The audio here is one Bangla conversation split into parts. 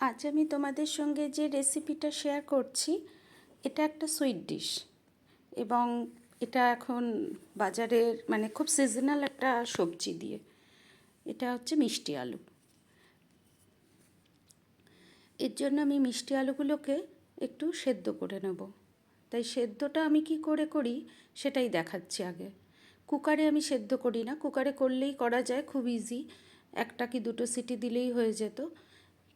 আজ আমি তোমাদের সঙ্গে যে রেসিপিটা শেয়ার করছি, এটা একটা সুইট ডিশ এবং এটা এখন বাজারের মানে খুব সিজনাল একটা সবজি দিয়ে। এটা হচ্ছে মিষ্টি আলু। এর জন্য আমি মিষ্টি আলুগুলোকে একটু সেদ্ধ করে নেব। তাই সেদ্ধটা আমি কি করে করি, সেটাই দেখাচ্ছি আগে। কুকারে আমি সেদ্ধ করি না। কুকারে করলেই করা যায়, খুব ইজি একটা কি দুটো সিটি দিলেই হয়ে যেত।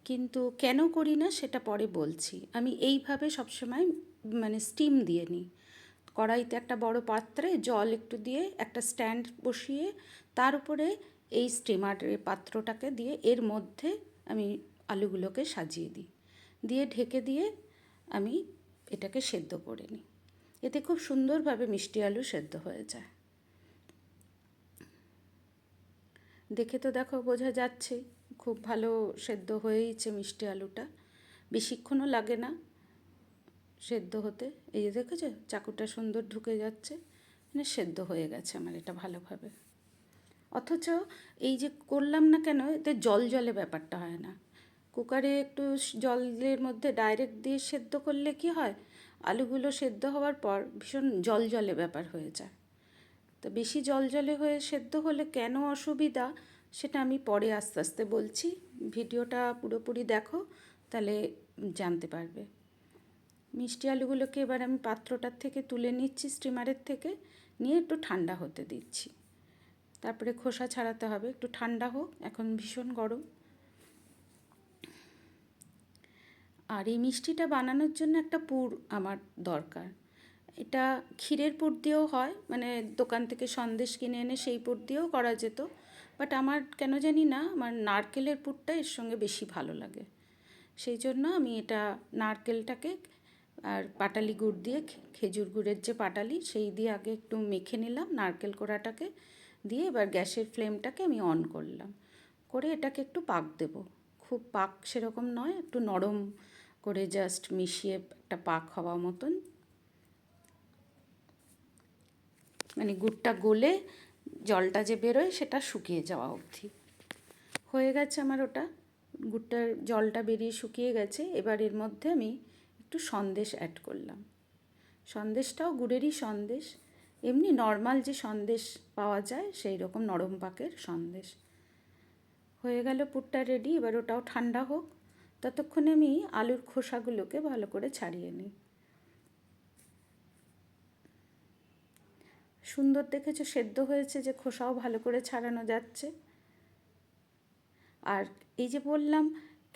কিন্তু কেন করি না সেটা পরে বলছি। আমি এইভাবে সবসময় মানে স্টিম দিয়ে নিই। কড়াইতে একটা বড় পাত্রে জল একটু দিয়ে একটা স্ট্যান্ড বসিয়ে তার উপরে এই স্টিমারের পাত্রটাকে দিয়ে এর মধ্যে আমি আলুগুলোকে সাজিয়ে দিই। দিয়ে ঢেকে দিয়ে আমি এটাকে সেদ্ধ করে নিই। এতে খুব সুন্দরভাবে মিষ্টি আলু সেদ্ধ হয়ে যায়। দেখে তো দেখো, বোঝা যাচ্ছে। খুব ভালো সেদ্ধ হয়েইছে মিষ্টি আলুটা। বেশিক্ষণও লাগে না সেদ্ধ হতে। এই যে দেখেছ, চাকুটা সুন্দর ঢুকে যাচ্ছে মানে সেদ্ধ হয়ে গেছে আমার এটা ভালোভাবে। অথচ এই যে করলাম না কেন, এতে জল জলে ব্যাপারটা হয় না। কুকারে একটু জলের মধ্যে ডাইরেক্ট দিয়ে সেদ্ধ করলে কি হয়? আলুগুলো সেদ্ধ হওয়ার পর ভীষণ জল জলে ব্যাপার হয়ে যায়। তো বেশি জল জলে হয়ে সেদ্ধ হলে কেন অসুবিধা? সেটা আমি পরে আস্তে আস্তে বলছি। ভিডিওটা পুরোপুরি দেখো, তাহলে জানতে পারবে। মিষ্টি আলুগুলোকে এবার আমি পাত্রটার থেকে তুলে নিচ্ছি, স্টিমারের থেকে, নিয়ে একটু ঠান্ডা হতে দিচ্ছি। তারপরে খোসা ছাড়াতে হবে, একটু ঠান্ডা হোক, এখন ভীষণ গরম। আর এই মিষ্টিটা বানানোর জন্য একটা পুর আমার দরকার। এটা ক্ষীরের পুর দিয়েও হয় মানে দোকান থেকে সন্দেশ কিনে এনে সেই পুর দিয়েও করা যেত। বাট আমার কেন জানি না, আমার নারকেলের পুরটা এর সঙ্গে বেশি ভালো লাগে। সেই জন্য আমি এটা নারকেলটাকে আর পাটালি গুড় দিয়ে খেজুর গুড়ের যে পাটালি, সেই দিয়ে আগে একটু মেখে নিলাম নারকেল কোড়াটাকে দিয়ে এবার গ্যাসের ফ্লেমটাকে আমি অন করলাম। করে এটাকে একটু পাক দেব। খুব পাক সেরকম নয়, একটু নরম করে জাস্ট মিশিয়ে একটা পাক হওয়া মতন। মানে গুড়টা গলে জলটা যে বেরোয় সেটা শুকিয়ে যাওয়া অবধি। হয়ে গেছে আমার ওটা। গুড়টার জলটা বেরিয়ে শুকিয়ে গেছে। এবার এর মধ্যে আমি একটু সন্দেশ অ্যাড করলাম। সন্দেশটাও গুড়েরই সন্দেশ। এমনি নর্মাল যে সন্দেশ পাওয়া যায়, সেই রকম নরম পাকের সন্দেশ। হয়ে গেল পুরটা রেডি এবার ওটাও ঠান্ডা হোক। ততক্ষণে আমি আলুর খোসাগুলোকে ভালো করে ছাড়িয়ে নিই। সুন্দর দেখেছ, সেদ্ধ হয়েছে যে খোসাও ভালো করে ছাড়ানো যাচ্ছে। আর এই যে বললাম,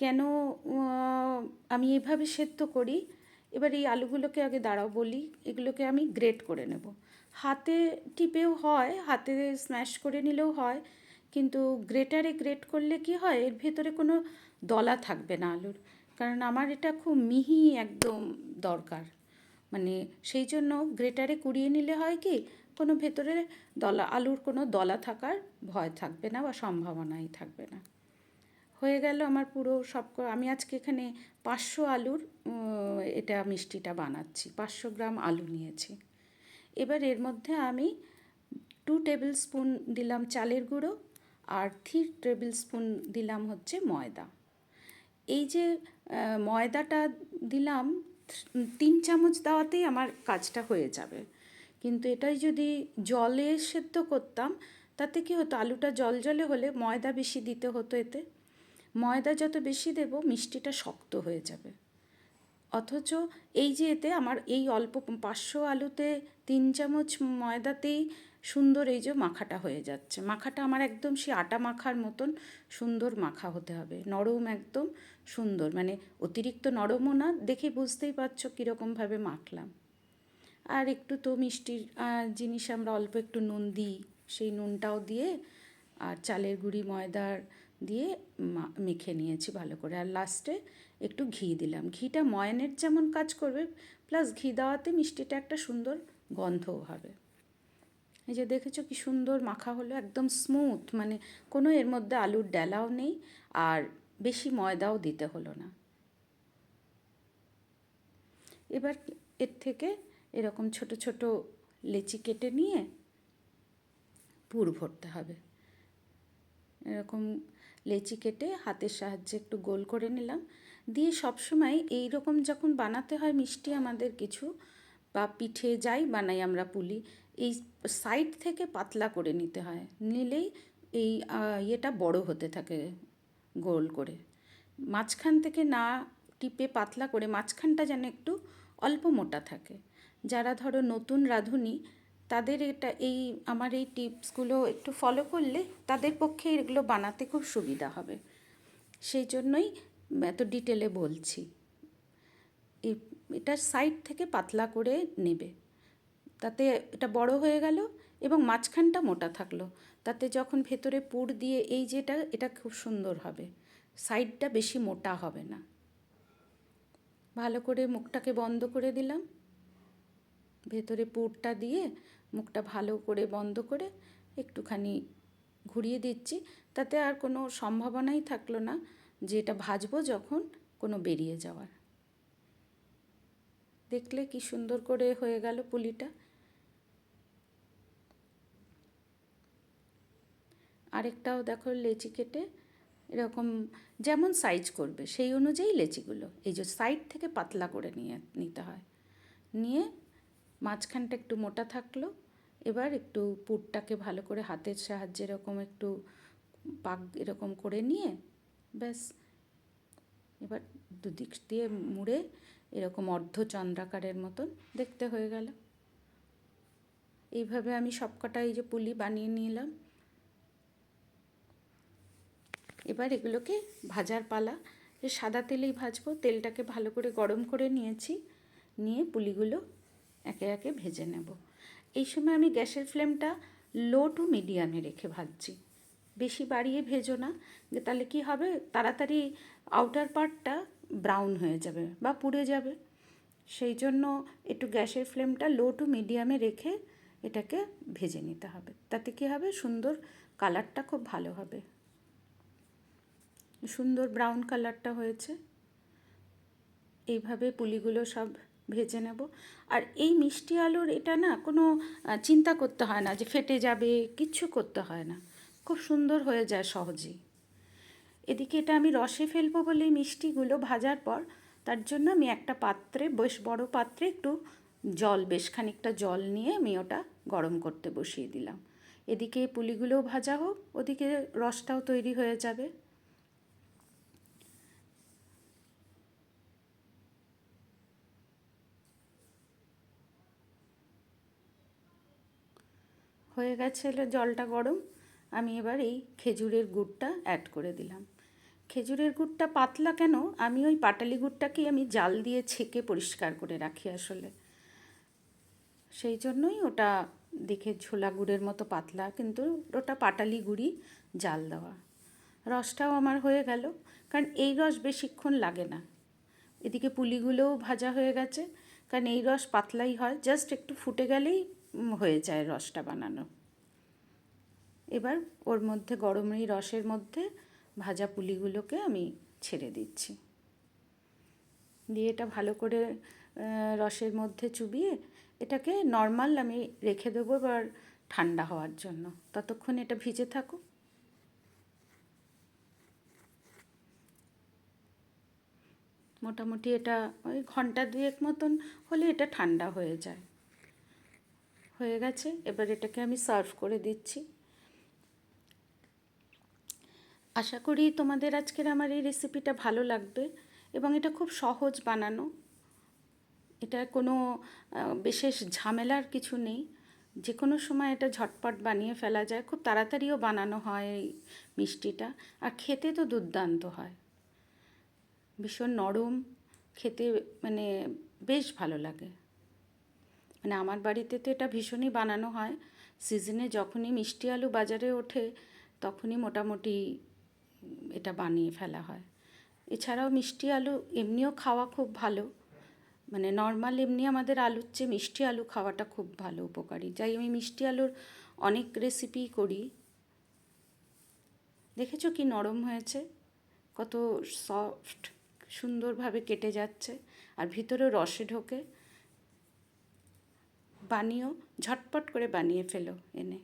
কেন আমি এভাবে সেদ্ধ করি, এবার এই আলুগুলোকে আগে দাঁড়াও বলি, এগুলোকে আমি গ্রেট করে নেব। হাতে টিপেও হয়, হাতে স্ম্যাশ করে নিলেও হয়, কিন্তু গ্রেটারে গ্রেট করলে কি হয়, এর ভেতরে কোনো দলা থাকবে না আলুর। কারণ আমার এটা খুব মিহি একদম দরকার। মানে সেই জন্য গ্রেটারে কুড়িয়ে নিলে হয় কি কোনো ভেতরে দলা, আলুর কোনো দলা থাকার ভয় থাকবে না বা সম্ভাবনাই থাকবে না। হয়ে গেল আমার পুরো সব আমি আজকে এখানে পাঁচশো আলুর এটা মিষ্টিটা বানাচ্ছি, পাঁচশো গ্রাম আলু নিয়েছি। এবার এর মধ্যে আমি টু টেবিল স্পুন দিলাম চালের গুঁড়ো আর থ্রি টেবিল স্পুন দিলাম হচ্ছে ময়দা। এই যে ময়দাটা দিলাম, তিন চামচ দেওয়াতেই আমার কাজটা হয়ে যাবে। কিন্তু এটাই যদি জলে সেদ্ধ করতাম, তাতে কী হতো? আলুটা জল জলে হলে ময়দা বেশি দিতে হতো এতে। ময়দা যত বেশি দেব, মিষ্টিটা শক্ত হয়ে যাবে। অথচ এই যে এতে আমার এই অল্প পাঁচশো আলুতে তিন চামচ ময়দাতেই সুন্দর এই যে মাখাটা হয়ে যাচ্ছে। মাখাটা আমার একদম সে আটা মাখার মতন সুন্দর মাখা হতে হবে। নরম একদম সুন্দর। মানে অতিরিক্ত নরমও না, দেখে বুঝতেই পারছ কীরকমভাবে মাখলাম। আর একটু তো মিষ্টির জিনিস আমরা অল্প একটু নুন দিই। সেই নুনটাও দিয়ে আর চালের গুঁড়ি, ময়দার দিয়ে মেখে নিয়েছি ভালো করে। আর লাস্টে একটু ঘি দিলাম। ঘিটা ময়নের যেমন কাজ করবে, প্লাস ঘি দেওয়াতে মিষ্টিটা একটা সুন্দর গন্ধও হবে। এই যে দেখেছ কি সুন্দর মাখা হলো, একদম স্মুথ মানে কোনো এর মধ্যে আলুর ডেলাও নেই আর বেশি ময়দাও দিতে হলো না। এবার এর থেকে এরকম ছোট ছোট লেচি কেটে নিয়ে পুর ভরতে হবে। এরকম লেচি কেটে হাতের সাহায্যে একটু গোল করে নিলাম। দিয়ে সবসময় এই রকম যখন বানাতে হয় মিষ্টি আমাদের কিছু বা পিঠে যাই বানাই আমরা পুলি, এই সাইড থেকে পাতলা করে নিতে হয়। নিলেই এই ইয়েটা বড় হতে থাকে গোল করে। মাঝখান থেকে না টিপে পাতলা করে মাঝখানটা যেন একটু অল্প মোটা থাকে। যারা ধরো নতুন রাঁধুনি, তাদের এটা এই, আমার এই টিপসগুলো একটু ফলো করলে তাদের পক্ষে এগুলো বানাতে খুব সুবিধা হবে। সেই জন্যই এত ডিটেলে বলছি। এই এটার সাইড থেকে পাতলা করে নেবে। তাতে এটা বড় হয়ে গেল এবং মাঝখানটা মোটা থাকল। তাতে যখন ভেতরে পুর দিয়ে এই যেটা, এটা খুব সুন্দর হবে। সাইডটা বেশি মোটা হবে না। ভালো করে মুখটাকে বন্ধ করে দিলাম। ভেতরে পুরটা দিয়ে মুখটা ভালো করে বন্ধ করে একটুখানি ঘুরিয়ে দিচ্ছি। তাতে আর কোনো সম্ভাবনাই থাকল না যে এটা ভাজবো যখন কোনো বেরিয়ে যাওয়ার। দেখলে কি সুন্দর করে হয়ে গেল পুলিটা। আরেকটাও দেখো লেচি কেটে এরকম যেমন সাইজ করবে সেই অনুযায়ী লেচিগুলো, এই যে সাইড থেকে পাতলা করে নিয়ে, নিতে হয়। নিয়ে মাঝখানটা একটু মোটা থাকল, এবার একটু পুরটাকে ভালো করে হাতের সাহায্যে এরকম একটু পাক এরকম করে নিয়ে ব্যাস, এবার দুদিক দিয়ে মুড়ে এরকম অর্ধচন্দ্রাকারের মতন দেখতে হয়ে গেল। এইভাবে আমি সবকটা এই যে পুলি বানিয়ে নিলাম। এবার এগুলোকে ভাজার পালা সাদা তেলেই ভাজবো, তেলটাকে ভালো করে গরম করে নিয়েছি, নিয়ে পুলিগুলো একে একে ভেজে নেব। এই সময় আমি গ্যাসের ফ্লেমটা লো টু মিডিয়ামে রেখে ভাজছি। বেশি বাড়িয়ে ভেজো না যে তাহলে কি হবে? তাড়াতাড়ি আউটার পার্টটা ব্রাউন হয়ে যাবে বা পুড়ে যাবে। সেই জন্য একটু গ্যাসের ফ্লেমটা লো টু মিডিয়ামে রেখে এটাকে ভেজে নিতে হবে। তাতে কী হবে? সুন্দর কালারটা খুব ভালো হবে। সুন্দর ব্রাউন কালারটা হয়েছে। এইভাবে পুলিগুলো সব ভেজে নেব। আর এই মিষ্টি আলুর এটা না কোনো চিন্তা করতে হয় না যে ফেটে যাবে, কিচ্ছু করতে হয় না। খুব সুন্দর হয়ে যায় সহজেই। এদিকে এটা আমি রসে ফেলব বলে মিষ্টিগুলো ভাজার পর, তার জন্য আমি একটা পাত্রে, বেশ বড় পাত্রে একটু জল, বেশ খানিকটা জল নিয়ে আমি ওটা গরম করতে বসিয়ে দিলাম। এদিকে পুলিগুলোও ভাজা হোক, ওদিকে রসটাও তৈরি হয়ে যাবে। হয়ে গেছে জলটা গরম। আমি এবার এই খেজুরের গুড়টা অ্যাড করে দিলাম। খেজুরের গুড়টা পাতলা কেন? আমি ওই পাটালি গুড়টাকেই আমি জাল দিয়ে ছেঁকে পরিষ্কার করে রাখি আসলে। সেই জন্যই ওটা দেখে ঝোলা গুড়ের মতো পাতলা, কিন্তু ওটা পাটালি গুড়ি জাল দেওয়া। রসটাও আমার হয়ে গেল, কারণ এই রস বেশিক্ষণ লাগে না। এদিকে পুলিগুলোও ভাজা হয়ে গেছে, কারণ এই রস পাতলাই হয় জাস্ট একটু ফুটে গেলেই হয়ে যায় রসটা বানানো। এবার ওর মধ্যে গরম এই রসের মধ্যে ভাজা পুলিগুলোকে আমি ছেড়ে দিচ্ছি। দিয়ে এটা ভালো করে রসের মধ্যে চুবিয়ে এটাকে নর্মাল আমি রেখে দেবো এবার ঠান্ডা হওয়ার জন্য। ততক্ষণ এটা ভিজে থাকুক। মোটামুটি এটা ওই ঘণ্টা দুয়েক মতন হলে এটা ঠান্ডা হয়ে যায়। হয়ে গেছে। এবার এটাকে আমি সার্ভ করে দিচ্ছি। আশা করি তোমাদের আজকের আমার এই রেসিপিটা ভালো লাগবে এবং এটা খুব সহজ বানানো। এটা কোনো বিশেষ ঝামেলার কিছু নেই। যে কোনো সময় এটা ঝটপট বানিয়ে ফেলা যায়। খুব তাড়াতাড়িও বানানো হয় এই মিষ্টিটা। আর খেতে তো দুর্দান্ত হয়। ভীষণ নরম, খেতে মানে বেশ ভালো লাগে। মানে আমার বাড়িতে তো এটা ভীষণই বানানো হয়। সিজনে যখনই মিষ্টি আলু বাজারে ওঠে, তখনই মোটামুটি এটা বানিয়ে ফেলা হয়। এছাড়াও মিষ্টি আলু এমনিও খাওয়া খুব ভালো। মানে নর্মাল এমনি আমাদের আলুর চেয়ে মিষ্টি আলু খাওয়াটা খুব ভালো উপকারী। যাই আমি মিষ্টি আলুর অনেক রেসিপি করি। দেখেছ কি নরম হয়েছে? কত সফট সুন্দরভাবে কেটে যাচ্ছে। আর ভিতরেও রসে ঢোকে। বানিয়েও ঝটপট করে বানিয়ে ফেলো এনে।